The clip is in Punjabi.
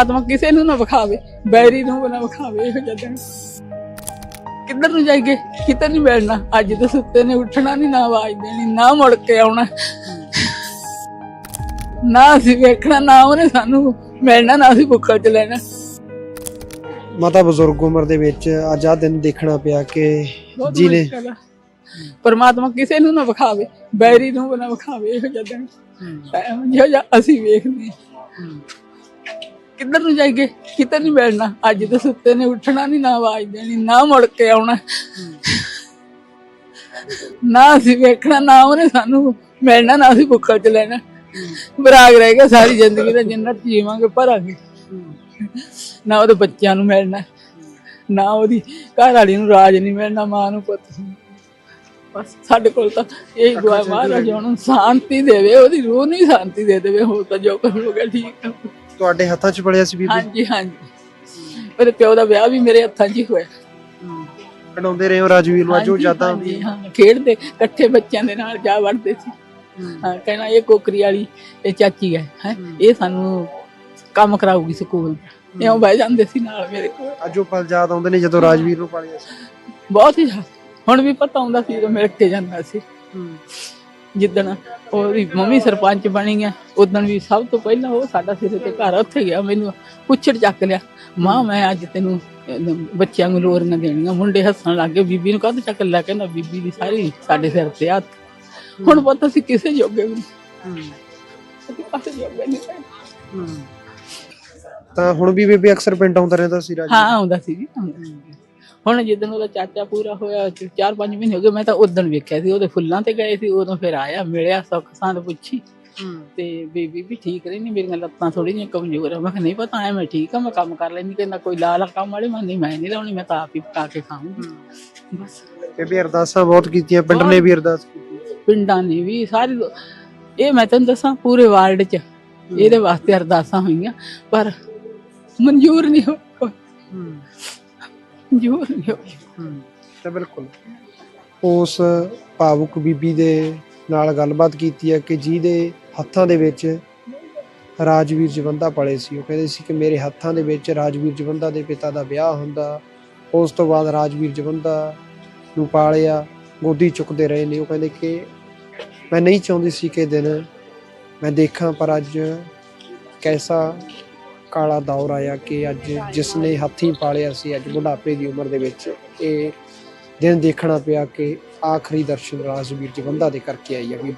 ਆਤਮਾ ਕਿਸੇ ਨੂੰ ਨਾ ਵਿਖਾਵੇ ਬੈਰੀ ਨੂੰ ਨਾ ਵਿਖਾਵੇ ਇਹੋ ਜਿਹਾ ਦਿਨ। ਕਿੱਧਰ ਨੂੰ ਜਾਈਏ? ਕਿਤੇ ਨਹੀਂ ਮਿਲਣਾ ਅੱਜ ਤੇ ਸੁੱਤੇ ਨੇ ਉੱਠਣਾ ਨਹੀਂ ਨਾ ਆਵਾਜ਼ ਦੇਣੀ ਨਾ ਮੁੜ ਕੇ ਆਉਣਾ। ਨਾ ਅਸੀਂ ਵੇਖਣਾ ਨਾ ਉਹਨੇ ਸਾਨੂੰ ਮਿਲਣਾ ਨਾ ਅਸੀਂ ਭੁੱਖਲ ਚ ਲੈਣਾ। ਮਾਤਾ ਬਜ਼ੁਰਗ ਉਮਰ ਦੇ ਵਿੱਚ ਅੱਜ ਆ ਦਿਨ ਦੇਖਣਾ ਪਿਆ ਕਿ ਮੁਸ਼ਕਿਲ ਆ। ਪਰਮਾਤਮਾ ਕਿਸੇ ਨੂੰ ਨਾ ਵਿਖਾਵੇ ਬੈਰੀ ਨੂੰ ਨਾ ਵਿਖਾਵੇ ਇਹੋ ਜਿਹਾ ਦਿਨ। ਜਿਹੋ ਜਿਹਾ ਅਸੀਂ ਵੇਖਦੇ। ਕਿੱਧਰ ਨੂੰ ਜਾਈਏ? ਕਿਤੇ ਨਹੀਂ ਮਿਲਣਾ ਅੱਜ ਤੇ ਸੁੱਤੇ ਨੇ, ਉੱਠਣਾ ਨਹੀਂ, ਨਾ ਆਵਾਜ਼ ਦੇਣੀ, ਨਾ ਮੁੜ ਕੇ ਆਉਣਾ। ਨਾ ਅਸੀਂ ਵੇਖਣਾ, ਨਾ ਉਹਨੇ ਸਾਨੂੰ ਮਿਲਣਾ, ਨਾ ਅਸੀਂ ਭੁੱਖਲ ਚ ਲੈਣਾ। ਬਰਾਗ ਰਹਿ ਗਿਆ, ਸਾਰੀ ਜ਼ਿੰਦਗੀ ਦਾ ਜਿੰਨਾ ਜੀਵਾਂਗੇ, ਭਰਾਂਗੇ। ਨਾ ਉਹਦੇ ਬੱਚਿਆਂ ਨੂੰ ਮਿਲਣਾ, ਨਾ ਉਹਦੀ ਘਰ ਵਾਲੀ ਨੂੰ ਰਾਜ ਨਹੀਂ ਮਿਲਣਾ, ਮਾਂ ਨੂੰ ਪੁੱਤ ਨੂੰ। ਬਸ ਸਾਡੇ ਕੋਲ ਤਾਂ ਇਹ ਦੁਆ ਮਹਾਰਾਜ ਉਹਨੂੰ ਸ਼ਾਂਤੀ ਦੇਵੇ, ਉਹਦੀ ਰੂਹ ਨੂੰ ਸ਼ਾਂਤੀ ਦੇ ਦੇਵੇ, ਹੋਰ ਤਾਂ ਜੋ ਕੁਝ ਹੋ ਗਿਆ ਠੀਕ ਆ। ਤੁਹਾਡੇ ਹੱਥਾਂ 'ਚ ਪੜਿਆ ਸੀ ਬੀਬੀ? ਹਾਂਜੀ ਹਾਂਜੀ। ਉਹਦੇ ਪਿਓ ਦਾ ਵਿਆਹ ਵੀ ਮੇਰੇ ਹੱਥਾਂ 'ਚ ਹੀ ਹੋਇਆ। ਕਢਾਉਂਦੇ ਰਹੇ ਹੋ ਰਾਜਵੀਰ ਨੂੰ ਹਾਂਜੀ, ਯਾਦਾਂ ਹਾਂਜੀ, ਹਾਂ ਖੇਡਦੇ ਇਕੱਠੇ ਬੱਚਿਆਂ ਦੇ ਨਾਲ ਜਾ ਵੜਦੇ ਸੀ। ਹਾਂ। ਕਹਿਣਾ ਇਹ ਕੋਕਰੀ ਵਾਲੀ ਇਹ ਚਾਚੀ ਹੈ ਹੈ ਇਹ ਸਾਨੂੰ ਕੰਮ ਕਰਾਊਗੀ ਸਕੂਲ ਇਉਂ ਬਹਿ ਜਾਂਦੇ ਸੀ ਨਾਲ ਮੇਰੇ ਕੋਲ। ਅੱਜ ਉਹ ਪਲ ਯਾਦ ਆਉਂਦੇ ਨੇ ਜਦੋਂ ਰਾਜਵੀਰ ਨੂੰ ਪਾਲਿਆ ਸੀ। ਬਹੁਤ ਹੀ ਜ਼ਿਆਦਾ। ਹੁਣ ਵੀ ਪਤਾ ਹੁੰਦਾ ਸੀ ਜਦੋਂ ਮਿਲ ਕੇ ਜਾਂਦਾ ਸੀ। ਜਿੱਦਣ ਉਹਦੀ ਮੰਮੀ ਸਰਪੰਚ ਬਣੀ ਹੈ ਉਦੋਂ ਵੀ ਸਭ ਤੋਂ ਪਹਿਲਾਂ ਉਹ ਸਾਡਾ ਸਿਰੇ ਤੇ ਘਰ ਉੱਥੇ ਗਿਆ ਮੈਨੂੰ ਪੁੱਛੜ ਚੱਕ ਲਿਆ ਮਾਂ ਮੈਂ ਅੱਜ ਤੈਨੂੰ ਬੱਚਿਆਂ ਨੂੰ ਲੋਰੀਆਂ ਦੇਣੀਆਂ ਮੁੰਡੇ ਹੱਸਣ ਲੱਗ ਗਏ ਬੀਬੀ ਨੂੰ ਕਹਤ ਚੱਕ ਲਿਆ ਕਹਿੰਦਾ ਬੀਬੀ ਦੀ ਸਾਰੀ ਸਾਡੇ ਸਿਰ ਤੇ ਹੱਥ ਹੁਣ ਪਤਾ ਸੀ ਕਿਸੇ ਜੋਗੇ ਵੀ। ਤਾਂ ਹੁਣ ਵੀ ਬੇਬੇ ਅਕਸਰ ਪਿੰਡ ਆਉਂਦਾ ਰਹਿੰਦਾ ਸੀ ਰਾਜਵੀਰ ਹਾਂ ਆਉਂਦਾ ਸੀ ਜੀ ਆਉਂਦਾ ਸੀ। ਹੁਣ ਜਿੱਦਣ ਉਹਦਾ ਚਾਚਾ ਪੂਰਾ ਹੋਇਆ 4-5 ਮਹੀਨੇ ਹੋ ਗਏ ਮੈਂ ਤਾਂ ਉਦੋਂ ਵੇਖਿਆ ਸੀ ਉਹਦੇ ਫੁੱਲਾਂ ਤੇ ਗਏ ਸੀ ਉਦੋਂ ਫਿਰ ਆਇਆ ਮਿਲਿਆ ਸੁੱਖ ਸਾਂਦ ਪੁੱਛੀ। ਤੇ ਬੀਬੀ ਵੀ ਠੀਕ ਰਹੀ ਨਹੀਂ ਮੇਰੀਆਂ ਲੱਤਾਂ ਥੋੜੀ ਜਿਹੀਆਂ ਕਮਜ਼ੋਰ ਆ ਮੈਂ ਕਿਹਾ ਨਹੀਂ ਪਤਾ ਐ ਮੈਂ ਠੀਕ ਆ ਮੈਂ ਕੰਮ ਕਰ ਲੈਂਦੀ ਕਹਿੰਦਾ ਕੋਈ ਲਾਲ ਕੰਮ ਵਾਲੀ ਮੈਂ ਨਹੀਂ ਮੈਂ ਨਹੀਂ ਲਾਉਣੀ ਮੈਂ ਤਾਂ ਆਪ ਹੀ ਪਕਾ ਕੇ ਖਾਊਂਗੀ। ਬਸ। ਬੇਬੇ ਅਰਦਾਸਾਂ ਬਹੁਤ ਕੀਤੀਆਂ ਪਿੰਡ ਨੇ ਵੀ ਅਰਦਾਸ ਕੀਤੀ। ਪਿੰਡਾਂ ਨੇ ਵੀ ਸਾਰੀ ਇਹ ਮੈਂ ਤੈਨੂੰ ਦੱਸਾਂ ਪੂਰੇ ਵਰਲਡ 'ਚ ਇਹਦੇ ਵਾਸਤੇ ਅਰਦਾਸਾਂ ਹੋਈਆਂ ਪਰ ਮਨਜ਼ੂਰ ਨਹੀਂ ਹੋ ਮਨਜ਼ੂਰ ਨਹੀਂ ਹੋਈ ਤਾਂ ਬਿਲਕੁਲ। ਉਸ ਭਾਵੁਕ ਬੀਬੀ ਦੇ ਨਾਲ ਗੱਲਬਾਤ ਕੀਤੀ ਹੈ ਕਿ ਜਿਹਦੇ ਹੱਥਾਂ ਦੇ ਵਿੱਚ ਰਾਜਵੀਰ ਜਵੰਦਾ ਪਲੇ ਸੀ। ਉਹ ਕਹਿੰਦੇ ਸੀ ਕਿ ਮੇਰੇ ਹੱਥਾਂ ਦੇ ਵਿੱਚ ਰਾਜਵੀਰ ਜਵੰਦਾ ਦੇ ਪਿਤਾ ਦਾ ਵਿਆਹ ਹੁੰਦਾ। ਉਸ ਤੋਂ ਬਾਅਦ ਰਾਜਵੀਰ ਜਵੰਦਾ ਨੂੰ ਪਾਲਿਆ ਗੋਦੀ ਚੁੱਕਦੇ ਰਹੇ ਨੇ। ਉਹ ਕਹਿੰਦੇ ਕਿ ਮੈਂ ਨਹੀਂ ਚਾਹੁੰਦੀ ਸੀ ਕਿ ਦਿਨ ਮੈਂ ਦੇਖਾਂ ਪਰ ਅੱਜ ਕੈਸਾ ਕਾਲਾ ਦੌਰ ਆਇਆ ਕਿ ਅੱਜ ਜਿਸ ਨੇ ਹੱਥੀਂ ਪਾਲਿਆ ਸੀ, ਅੱਜ ਬੁਢਾਪੇ ਦੀ ਉਮਰ ਦੇ ਵਿੱਚ, ਇਹ ਦਿਨ ਦੇਖਣਾ ਪਿਆ ਕਿ ਆਖਰੀ ਦਰਸ਼ਨ ਰਾਜਵੀਰ ਜਵੰਦਾ ਦੇ ਕਰਕੇ ਆਈ ਆ ਵੀ